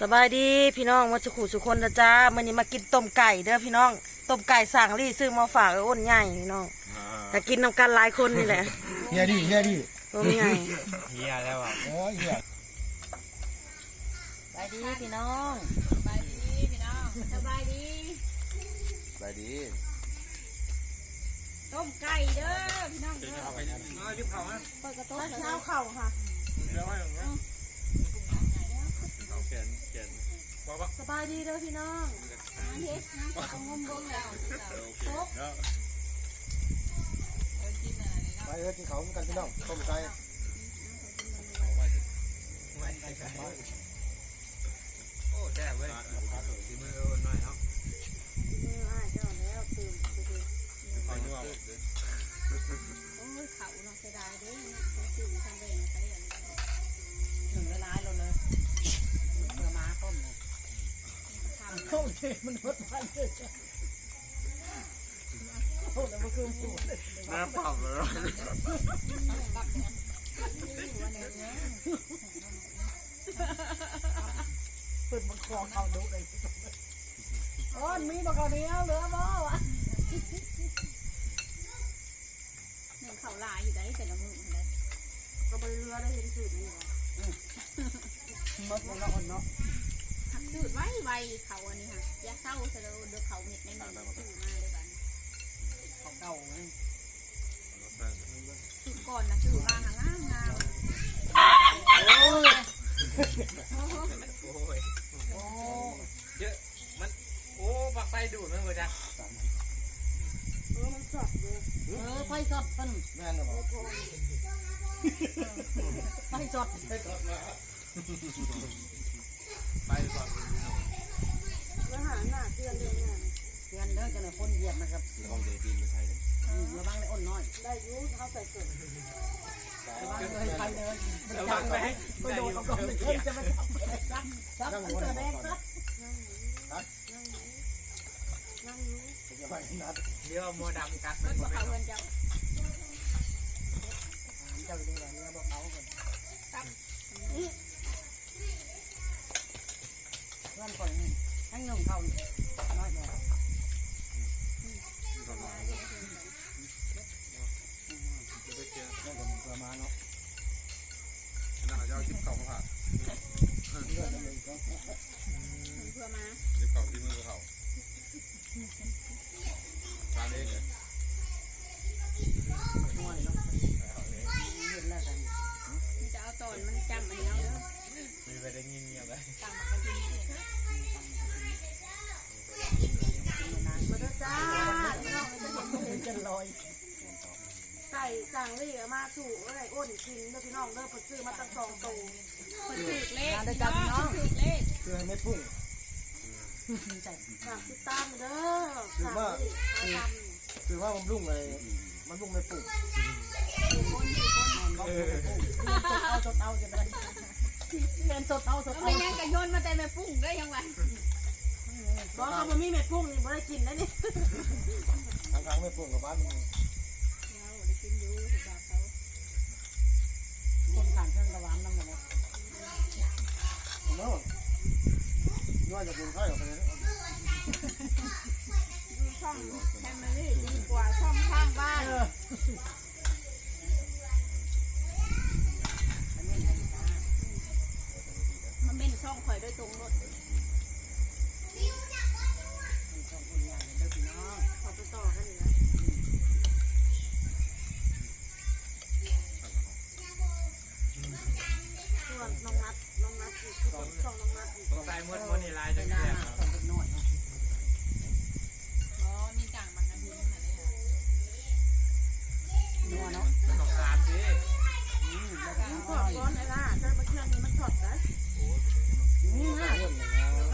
สบายดีพี่น้องมาสุขุสุคนนะจ้ามื่อนี้มากินต้มไก่เด้อพี่น้องต้มไก่สั่งรี่ซื้อมาฝากไอ้อ้นใหญ่พี่น้องแต่กินนำกันหลายคนนี่แหละเฮียดิเฮียดิต้มใหญ่เฮียแล้วอะเออเฮียสบายดีพี่น้องสบายดีพี่น้องสบายดีไปดีต้มไก่เด้อพี่น้องเด้อเอาไปเอายุบเข่าฮะเปิดกระต้มเช้าเข่าค่ะเดี๋ยวให้ผมนะเขาเขียนเขียนบอกว่าสบายดีเด้อพี่น้องน้ำเฮ็ดน้ำของงมบงแล้วโอเคเนาะไปเออกินเขาเหมือนกันพี่น้องต้มไก่โอ้แซ่บ ทำน้ำเปล่าเลยอ้อนมีบักกะเนี้ยเหลือบ่วะหนึ่งเขาลายอยู่ได้แต่ละมือเลยก็ไปเรือได้เห็นสูตรนี่วะมดมันละอ่อนเนาะ สูตรไว้ไวเขาอันนี้ค่ะยาเศร้าเสร็จแล้วเดือเขาเม็ดในมือสูตรมาเลยบันของเก่าไงสูตรก่อนนะสูตรมาหางามงามโอ้ยโอ้เยอะมันโอ้ปักไฟดูดมันเลยจ้ะเออมันสดเลยเออไฟสดเพิ่นแม่นหรือเปล่าไฟสด ไปก่อนแล้วหาหน้าเตือนเลยเนี่ยเตือนเด้อจะหน่อยคนเหยียบนะครับลองเดทีนไปใส่เลยระวังเลยอ้นน้อยได้ยูเขาใส่เกิดระวังเลยไปเลยระวังไปให้ไปโดนเขาก่อนเลยจะม่ทำอะไรซักซักนั่งไปหัวเจไหนอแดงก่อนซักนั่งยูจะไปนัดเดี๋ยวมัวดำกัดมันนหมบอดไปเขาเนาะเพิ่นเจ้าเจ้าดูแลเนี่ยบอกเขาก่อนเพื่อนก่อนให้เงินเขาน้อยหน่อยนั่นก็เป็นประมาณเนาะน่าจะเอาชิปเข่า ก่สั่งลี่มาสู่อะไรอ้นกินเด้อพี่น้องเด้อเพิ่นซื้อมาตั้งสองตัวคนถือเลขพี่น้องถือเลขคือให้ไม่พุ่งฝากติดตามเด้อสั่งลี่มาทำคือว่ามันรุ่งเลยมันรุ่งไม่พุ่งคนถือคนเออสดเอาสดเอาจะได้เรียนสดเอาสดแล้วเอาไม่ยังกระยนมาแต่แม่ปุ้งได้ยังไงบอกเขาบ่มีเม็ดพุ่งนี่บ่ได้กินนะนี่ทางกลางไม่พุ่งกับบ้าน คนขันเครื่องกระวานนั่งกันเลยเนาะย้อยจะบุญไข่ออกไปเลยดูช่องแฟมิลี่ดีกว่าช่องข้างบ้านางเงี้ย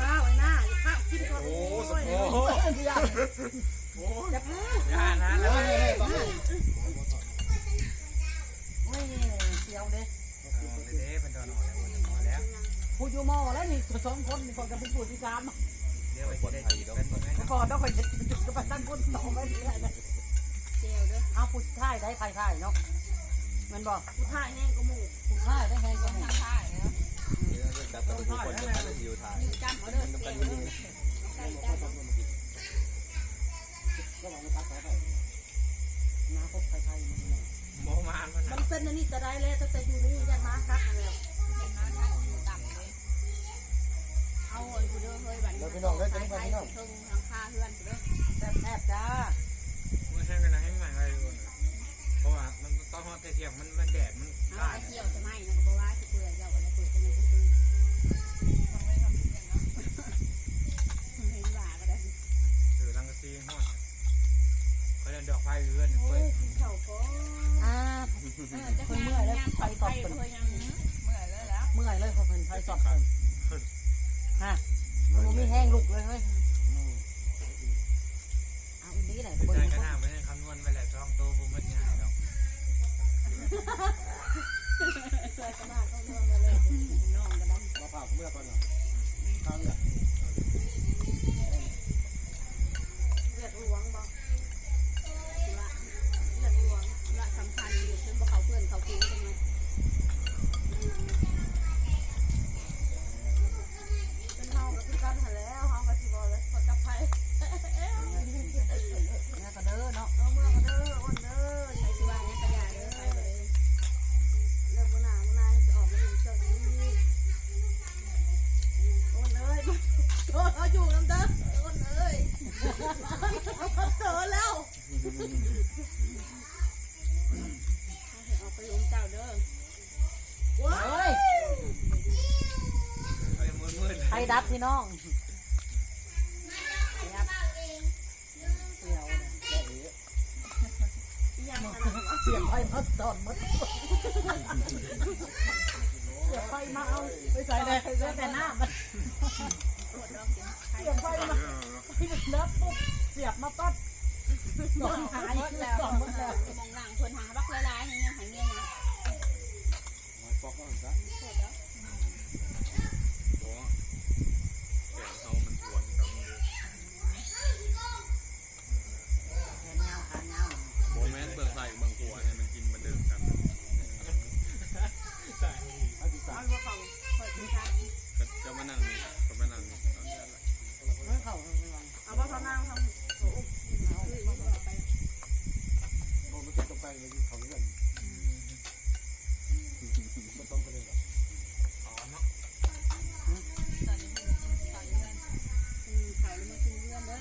ข้าวไอ้หน้าข้าวกินก่อนโอ้สโอ้มยโอ้โอ้จะพูดยานะแล้วยเลยต้องไม่เสียวเด้เด้เป็นตัวนอนแล้วนอนแล้ว พูดอยู่มอแล้วนี่สองคนนี่คนจะเป็นผู้ที่สามเดี๋ยวไปกินได้จีเป็นแบบนั้นก่อนต้องไปจุดกับไปตั้งคนต่อไปนี่แหละเจลด้วยเอาผู้ท่ายได้ใครท่ายเนาะมันบอกผู้ท่ายแห้งก็หมูผู้ท่ายได้แห้งก็หมูทางท่ายเนาะเดี๋ยวจะจับตัวทุกคนจะมาอยู่ถ่ายอยู่จำเอาเด้อแกงเด้อใส่จำเอาก็ลองไปตักไปน้ำพกไทยๆมันโมมานมันมันเป็นอันนี้จะได้แล้วแต่อยู่นี่ยันมาคักแล้ว เอาอันกูเด้อเฮ้ยบัดนี้ใช้ไทยเพิ่งหลังคาเฮือนกูเด้อแซ่บๆจ้าไม่ใช่กันนะให้ใหม่เลยเพราะว่ามันต้องฮอตเทียมมันมันแดดมันเอาได้ไป มาผ่าเมื่ เอาไปลงเจ้าเด้อว้าเฮ้ยไอ้มืดมืดไฟดับพี่น้องเอ๋ยังเสียงไฟมาตอนมัดเสียงไฟมาเอาไปใส่เลยใส่แต่หน้ามันเสียงไฟมาไฟมันดับปุ๊บเสียบมาปั๊บ สองหายสองหมดแล้วมองหลังคนหาบักหลายๆยังหายเงี้ยนะมาปอกก็ซะปวดแล้วโอ้แขนเขามันปวดกับมือแขนยาวขายาวโบแม่นเบิ่งใส่เบิ่งหัวเนี่ยมันกินมันเดิมกันอาทิตย์สามัมนว่าเขาปวดที่ชักก็จะมานั่งนี่ก็มานั่งนี่เอาเดือนละไม่เข้าไม่วังเอาว่าเขานั่งทำโอ้โห โอ้ มันจะตกไปเลยเขาเรื่องมันต้องไปเลยอ๋อเนาะตอนนี้ตอนนี้อืมเขาเลยมากินเพื่อนเด้อ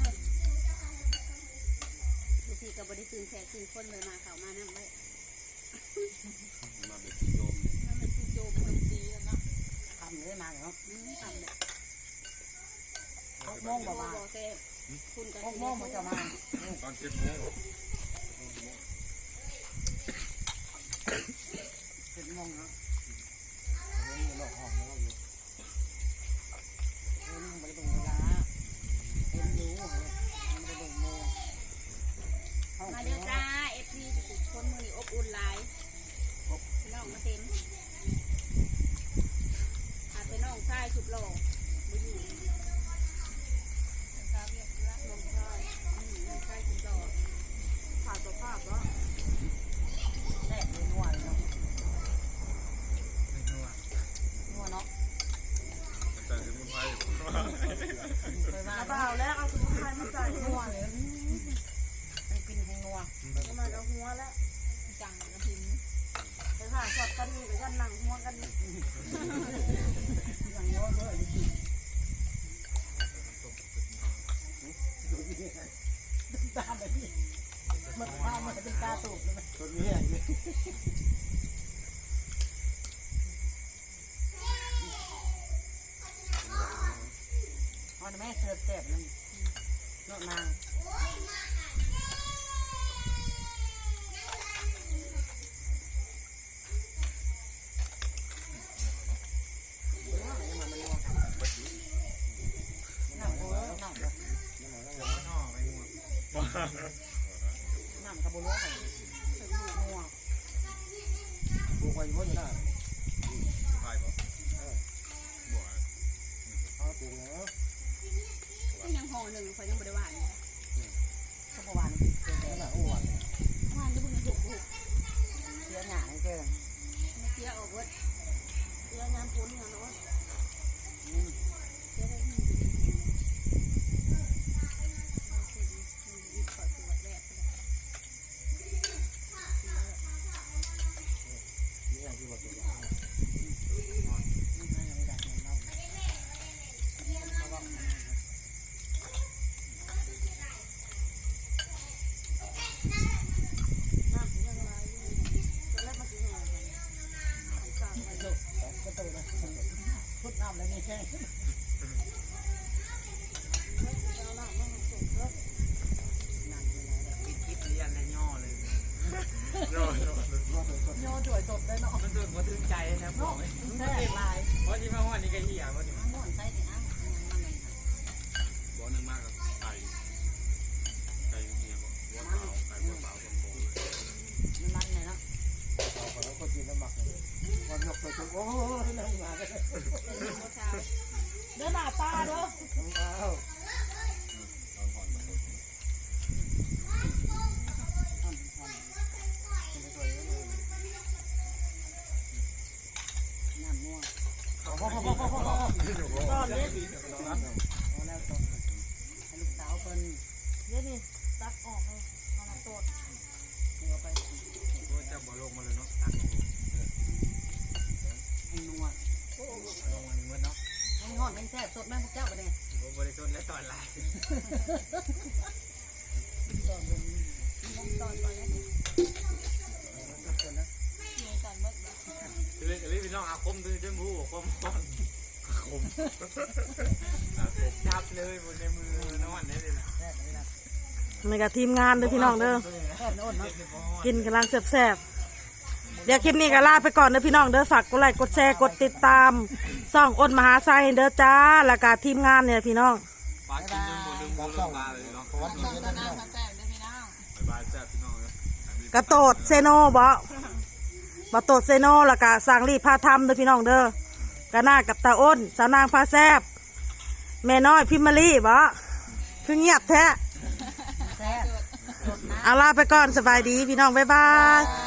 ดูสิกับบริสุทธิ์แขกสี่คนเลยมาเขามานั่งไว้มาเป็นกิโยมนั่นเป็นผู้โจมคนดีแล้วเนาะทำเลยมาเนาะอืมทำเลยหกโมงโอ้บ่มาโหเซ่คุณกับหกโมงมันจะมาตอนเจ็ดโมง เจ็ น้ำโอ้น้ำกับห่อไปหมดน้ำกับบัวงถึงนัวปลูกไว้อยู่บนหน้าไพ่บ่บ่เอาปลูกแล้วก็ยังห่อหนึ่งคอยยังบริวาร ก็ประวานเจอขนาดอ้วนวานที่บุญถูกถูกเสียหงาให้เจอเสียออกเวิร์ดเสียงานพ้นเนาะนี่ ย่อเลยย่อย่อโยจ่วยจบได้เนาะมันตื่นมาตื่นใจนะบอกเลยแซ่บลายเพราะที่มาวันนี้ก็เหี้ยเพราะที่อ้าวม่วนใส่ดิอ้าวยังบ่หนึ่งมากกับไก่ไก่เนี่ยบ่วัวเปล่าไก่วัวเปล่าบางโบเลยมันมันเนาะเอาไปแล้วคนกินน้ำหมักเลยวันยกตัวชมโอ้ยนั่งมากันเลย น้องอาคมคือจะมูคมต้นคมจับเลยบนในมือนอนนี่เลยนะแซ่บเลยนะนี่กับทีมงานเด้อพี่น้องเด้อกินกำลังแซ่บๆเดี๋ยวคลิปนี้ก็ลาไปก่อนเด้อพี่น้องเด้อฝากกดไลค์กดแชร์กดติดตามซ่องอ้นมหาไซเด้อจ้าแล้วก็ทีมงานเนี่ยพี่น้องปลากินยังบนดึงบนลงปลาเลยเนาะวัดนี้ก็ได้กระโตดเซโนบ่ บ่โตดเซโนแล้วก็สร้างรีบพาทำเด้อพี่น้องเด้อกะหน้ากับตาอ้น สาวนางพาแซบแม่น้อยพิมมารีบ่คือเงียบแท้แซ่บสดนะเอาลาไปก่อนสบายดีพี่น้องบ๊ายบายบาย